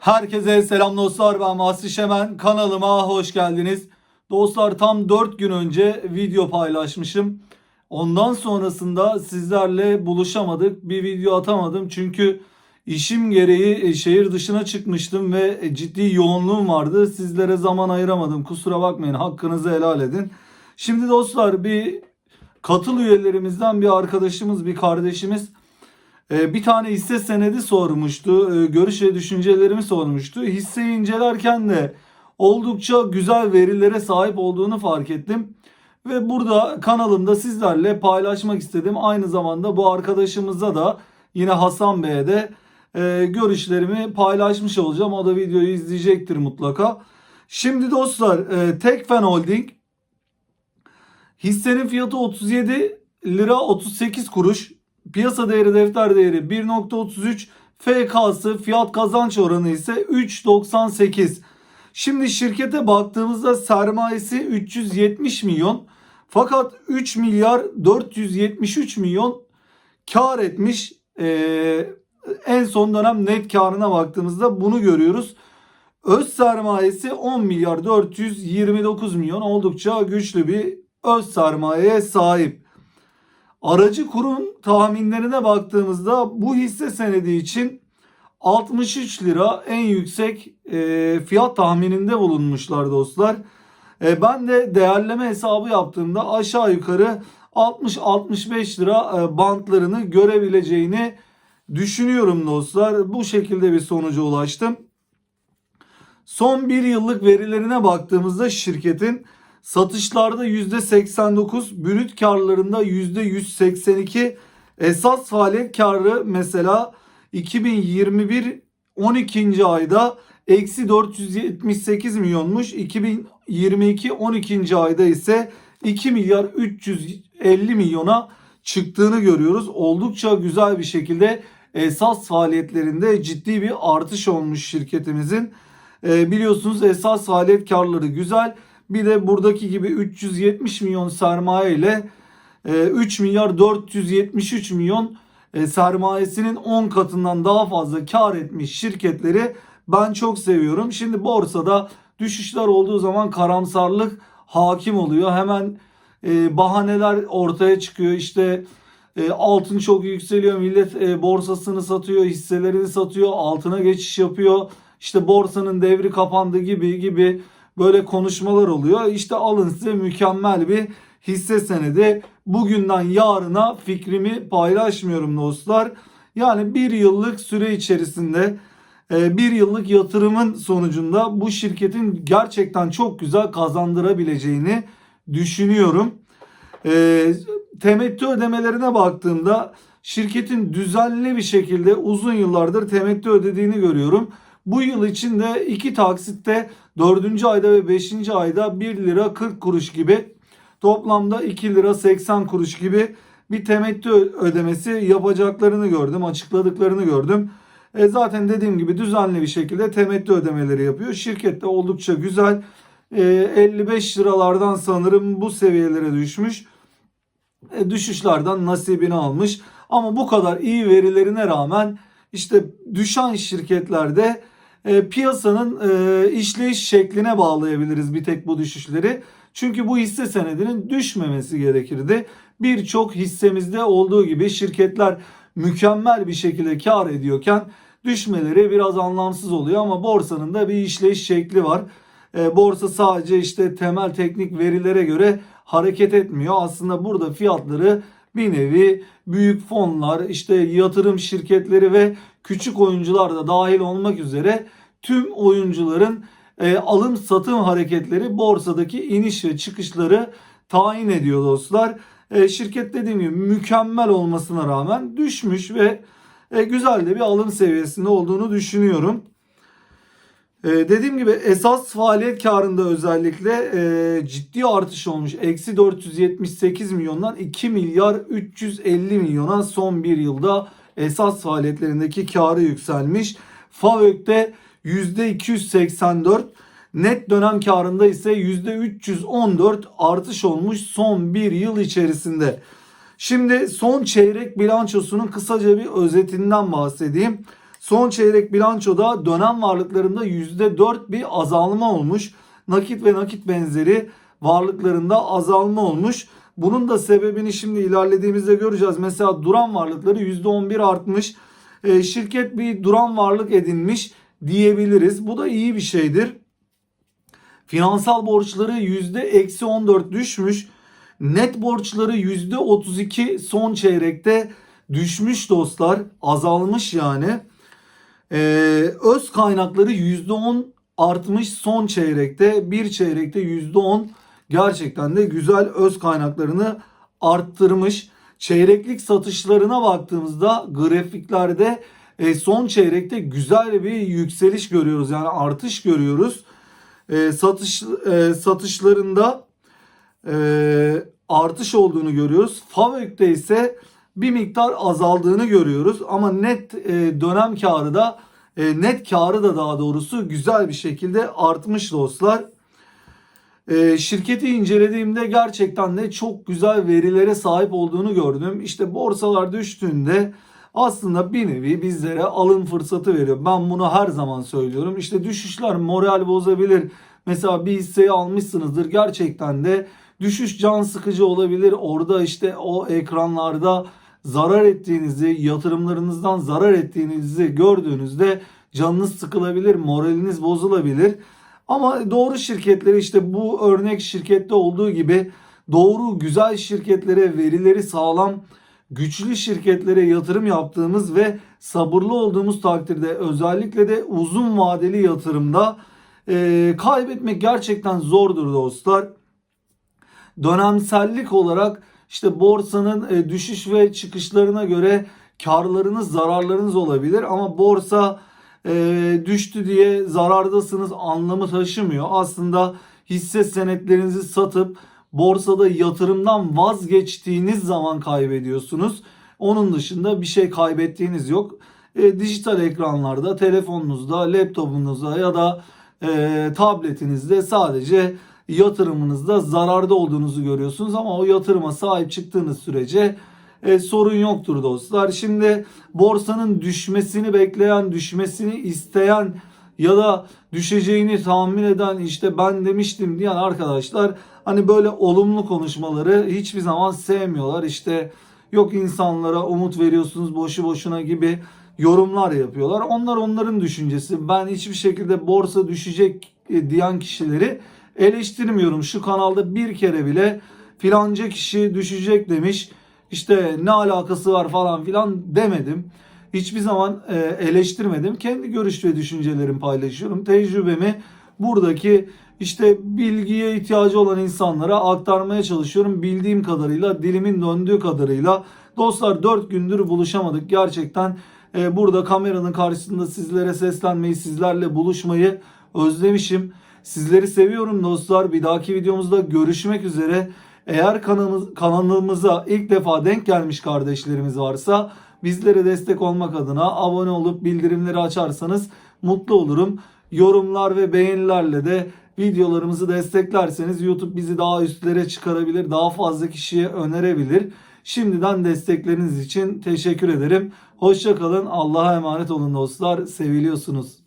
Herkese selam dostlar ben Mahsi Şemen kanalıma hoş geldiniz. Dostlar tam 4 gün önce video paylaşmışım. Ondan sonrasında sizlerle buluşamadık. Bir video atamadım çünkü işim gereği e, şehir dışına çıkmıştım ve e, ciddi yoğunluğum vardı. Sizlere zaman ayıramadım. Kusura bakmayın. Hakkınızı helal edin. Şimdi dostlar bir katıl üyelerimizden bir arkadaşımız, bir kardeşimiz bir tane hisse senedi sormuştu. Ee, Görüş ve düşüncelerimi sormuştu. Hisseyi incelerken de oldukça güzel verilere sahip olduğunu fark ettim. Ve burada kanalımda sizlerle paylaşmak istedim. Aynı zamanda bu arkadaşımıza da yine Hasan Bey'e de e, görüşlerimi paylaşmış olacağım. O da videoyu izleyecektir mutlaka. Şimdi dostlar Tekfen Holding hissenin fiyatı 37 lira 38 kuruş. Piyasa değeri defter değeri 1.33. FK'sı fiyat kazanç oranı ise 3.98. Şimdi şirkete baktığımızda sermayesi 370 milyon. Fakat 3 milyar 473 milyon kar etmiş. Ee, en son dönem net karına baktığımızda bunu görüyoruz. Öz sermayesi 10 milyar 429 milyon oldukça güçlü bir öz sermayeye sahip. Aracı kurum tahminlerine baktığımızda bu hisse senedi için 63 lira en yüksek e, fiyat tahmininde bulunmuşlar dostlar. E, ben de değerleme hesabı yaptığımda aşağı yukarı 60-65 lira e, bantlarını görebileceğini düşünüyorum dostlar. Bu şekilde bir sonuca ulaştım. Son bir yıllık verilerine baktığımızda şirketin satışlarda %89, brüt karlarında %182, esas faaliyet karı mesela 2021 12. ayda eksi 478 milyonmuş. 2022 12. ayda ise 2 milyar 350 milyona çıktığını görüyoruz. Oldukça güzel bir şekilde esas faaliyetlerinde ciddi bir artış olmuş şirketimizin. Ee, biliyorsunuz esas faaliyet karları güzel. Bir de buradaki gibi 370 milyon sermaye ile 3 milyar 473 milyon e, sermayesinin 10 katından daha fazla kar etmiş şirketleri ben çok seviyorum. Şimdi borsada düşüşler olduğu zaman karamsarlık hakim oluyor. Hemen e, bahaneler ortaya çıkıyor. İşte e, altın çok yükseliyor. Millet e, borsasını satıyor, hisselerini satıyor, altına geçiş yapıyor. İşte borsanın devri kapandı gibi gibi böyle konuşmalar oluyor. İşte alın size mükemmel bir hisse senedi. Bugünden yarına fikrimi paylaşmıyorum dostlar. Yani bir yıllık süre içerisinde e, bir yıllık yatırımın sonucunda bu şirketin gerçekten çok güzel kazandırabileceğini düşünüyorum. E, temettü ödemelerine baktığımda şirketin düzenli bir şekilde uzun yıllardır temettü ödediğini görüyorum. Bu yıl içinde iki taksitte 4. ayda ve 5. ayda 1 lira 40 kuruş gibi toplamda 2 lira 80 kuruş gibi bir temettü ödemesi yapacaklarını gördüm. Açıkladıklarını gördüm. E zaten dediğim gibi düzenli bir şekilde temettü ödemeleri yapıyor. Şirket de oldukça güzel. E 55 liralardan sanırım bu seviyelere düşmüş. E düşüşlerden nasibini almış. Ama bu kadar iyi verilerine rağmen işte düşen şirketlerde e, piyasanın e, işleyiş şekline bağlayabiliriz bir tek bu düşüşleri. Çünkü bu hisse senedinin düşmemesi gerekirdi. Birçok hissemizde olduğu gibi şirketler mükemmel bir şekilde kar ediyorken düşmeleri biraz anlamsız oluyor ama borsanın da bir işleyiş şekli var. E, borsa sadece işte temel teknik verilere göre hareket etmiyor. Aslında burada fiyatları bir nevi büyük fonlar, işte yatırım şirketleri ve küçük oyuncular da dahil olmak üzere tüm oyuncuların e, alım satım hareketleri borsadaki iniş ve çıkışları tayin ediyor dostlar. E, şirket dediğim gibi mükemmel olmasına rağmen düşmüş ve e, güzel de bir alım seviyesinde olduğunu düşünüyorum. Ee, dediğim gibi esas faaliyet karında özellikle e, ciddi artış olmuş. Eksi 478 milyondan 2 milyar 350 milyona son bir yılda esas faaliyetlerindeki karı yükselmiş. FAVÖK'te %284 net dönem karında ise %314 artış olmuş son bir yıl içerisinde. Şimdi son çeyrek bilançosunun kısaca bir özetinden bahsedeyim. Son çeyrek bilançoda dönem varlıklarında %4 bir azalma olmuş. Nakit ve nakit benzeri varlıklarında azalma olmuş. Bunun da sebebini şimdi ilerlediğimizde göreceğiz. Mesela duran varlıkları %11 artmış. E, şirket bir duran varlık edinmiş diyebiliriz. Bu da iyi bir şeydir. Finansal borçları %-14 düşmüş. Net borçları %32 son çeyrekte düşmüş dostlar. Azalmış yani. Ee, öz kaynakları %10 artmış son çeyrekte. Bir çeyrekte %10 gerçekten de güzel öz kaynaklarını arttırmış. Çeyreklik satışlarına baktığımızda grafiklerde e, son çeyrekte güzel bir yükseliş görüyoruz. Yani artış görüyoruz. E, satış e, satışlarında e, artış olduğunu görüyoruz. FAVÖK'te ise bir miktar azaldığını görüyoruz. Ama net e, dönem karı da e, net karı da daha doğrusu güzel bir şekilde artmış dostlar. E, şirketi incelediğimde gerçekten de çok güzel verilere sahip olduğunu gördüm. İşte borsalar düştüğünde aslında bir nevi bizlere alım fırsatı veriyor. Ben bunu her zaman söylüyorum. İşte düşüşler moral bozabilir. Mesela bir hisseyi almışsınızdır. Gerçekten de düşüş can sıkıcı olabilir. Orada işte o ekranlarda zarar ettiğinizi, yatırımlarınızdan zarar ettiğinizi gördüğünüzde canınız sıkılabilir, moraliniz bozulabilir. Ama doğru şirketleri işte bu örnek şirkette olduğu gibi doğru güzel şirketlere verileri sağlam güçlü şirketlere yatırım yaptığımız ve sabırlı olduğumuz takdirde özellikle de uzun vadeli yatırımda e, kaybetmek gerçekten zordur dostlar. Dönemsellik olarak işte borsanın e, düşüş ve çıkışlarına göre karlarınız zararlarınız olabilir ama borsa e, düştü diye zarardasınız anlamı taşımıyor. Aslında hisse senetlerinizi satıp borsada yatırımdan vazgeçtiğiniz zaman kaybediyorsunuz. Onun dışında bir şey kaybettiğiniz yok. E, dijital ekranlarda, telefonunuzda, laptopunuzda ya da e, tabletinizde sadece yatırımınızda zararda olduğunuzu görüyorsunuz ama o yatırıma sahip çıktığınız sürece e, sorun yoktur dostlar. Şimdi borsanın düşmesini bekleyen, düşmesini isteyen ya da düşeceğini tahmin eden işte ben demiştim diyen arkadaşlar hani böyle olumlu konuşmaları hiçbir zaman sevmiyorlar. İşte yok insanlara umut veriyorsunuz boşu boşuna gibi yorumlar yapıyorlar. Onlar onların düşüncesi. Ben hiçbir şekilde borsa düşecek e, diyen kişileri eleştirmiyorum. Şu kanalda bir kere bile filanca kişi düşecek demiş. İşte ne alakası var falan filan demedim. Hiçbir zaman e, eleştirmedim. Kendi görüş ve düşüncelerimi paylaşıyorum. Tecrübemi buradaki işte bilgiye ihtiyacı olan insanlara aktarmaya çalışıyorum. Bildiğim kadarıyla, dilimin döndüğü kadarıyla. Dostlar 4 gündür buluşamadık. Gerçekten e, burada kameranın karşısında sizlere seslenmeyi, sizlerle buluşmayı özlemişim. Sizleri seviyorum dostlar. Bir dahaki videomuzda görüşmek üzere. Eğer kanalımız, kanalımıza ilk defa denk gelmiş kardeşlerimiz varsa bizlere destek olmak adına abone olup bildirimleri açarsanız mutlu olurum. Yorumlar ve beğenilerle de videolarımızı desteklerseniz YouTube bizi daha üstlere çıkarabilir, daha fazla kişiye önerebilir. Şimdiden destekleriniz için teşekkür ederim. Hoşçakalın. Allah'a emanet olun dostlar. Seviliyorsunuz.